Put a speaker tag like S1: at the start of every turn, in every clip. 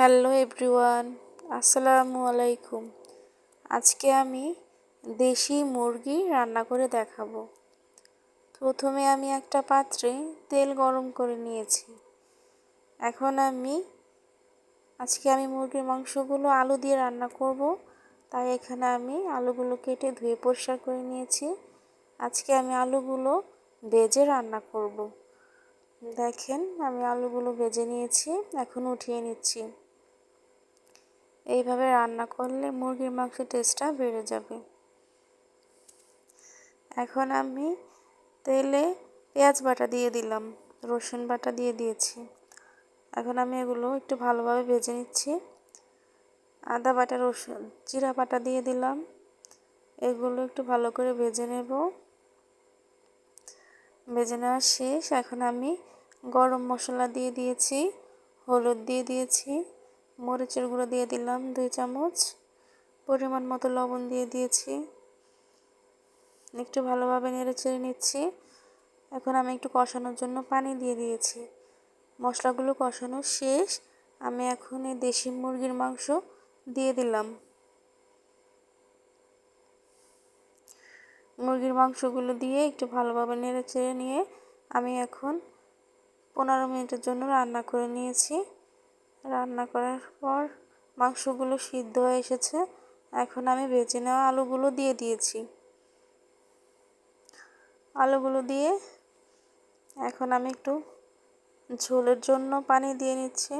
S1: Hello everyone, আসসালামু আলাইকুম। আজকে আমি দেশি মুরগি রান্না করে দেখাবো। প্রথমে আমি একটা পাত্রে তেল গরম করে নিয়েছি। এখন আমি, আজকে আমি মুরগির মাংসগুলো আলু দিয়ে রান্না করব। তাই এখানে আমি আলুগুলো কেটে ধুয়ে পরিষ্কার করে নিয়েছি। আজকে আমি আলুগুলো ভেজে রান্না করব। দেখেন, আমি আলুগুলো ভেজে নিয়েছি, এখন উঠিয়ে নিচ্ছি। এইভাবে রান্না করলে মুরগির মাংসের টেস্টটা বেড়ে যাবে। এখন আমি তেলে পেঁয়াজ বাটা দিয়ে দিলাম, রসুন বাটা দিয়ে দিয়েছি। এখন আমি এগুলো একটু ভালোভাবে ভেজে নিচ্ছি। আদা বাটা, রসুন, জিরা বাটা দিয়ে দিলাম। এগুলো একটু ভালো করে ভেজে নেব। ভেজে নেওয়া শেষ। এখন আমি গরম মশলা দিয়ে দিয়েছি, হলুদ দিয়ে দিয়েছি। মরিচের গুঁড়ো দিয়ে দিলাম দুই চামচ। পরিমাণ মতো লবণ দিয়ে দিয়েছি। একটু ভালোভাবে নেড়ে চেড়ে নিচ্ছি। এখন আমি একটু কষানোর জন্য পানি দিয়ে দিয়েছি। মশলাগুলো কষানো শেষ। আমি এখন এই দেশি মুরগির মাংস দিয়ে দিলাম। মুরগির মাংসগুলো দিয়ে একটু ভালোভাবে নেড়ে চেড়ে নিয়ে আমি এখন পনেরো মিনিটের জন্য রান্না করে নিয়েছি। রান্না করার পর মাংসগুলো সিদ্ধ হয়ে এসেছে। এখন আমি বেছে নেওয়া আলুগুলো দিয়ে দিয়েছি। আলুগুলো দিয়ে এখন আমি একটু ঝোলের জন্য পানি দিয়ে নিচ্ছি।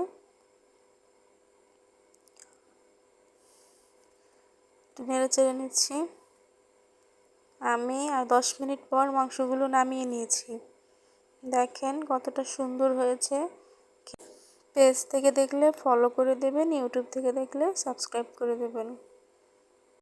S1: একটু নেড়ে চেড়ে নিচ্ছি। আমি আর দশ মিনিট পর মাংসগুলো নামিয়ে নিয়েছি। দেখেন কতটা সুন্দর হয়েছে। পেজ থেকে দেখলে ফলো করে দেবেন ইউটিউব থেকে দেখলে সাবস্ক্রাইব করে দেবেন।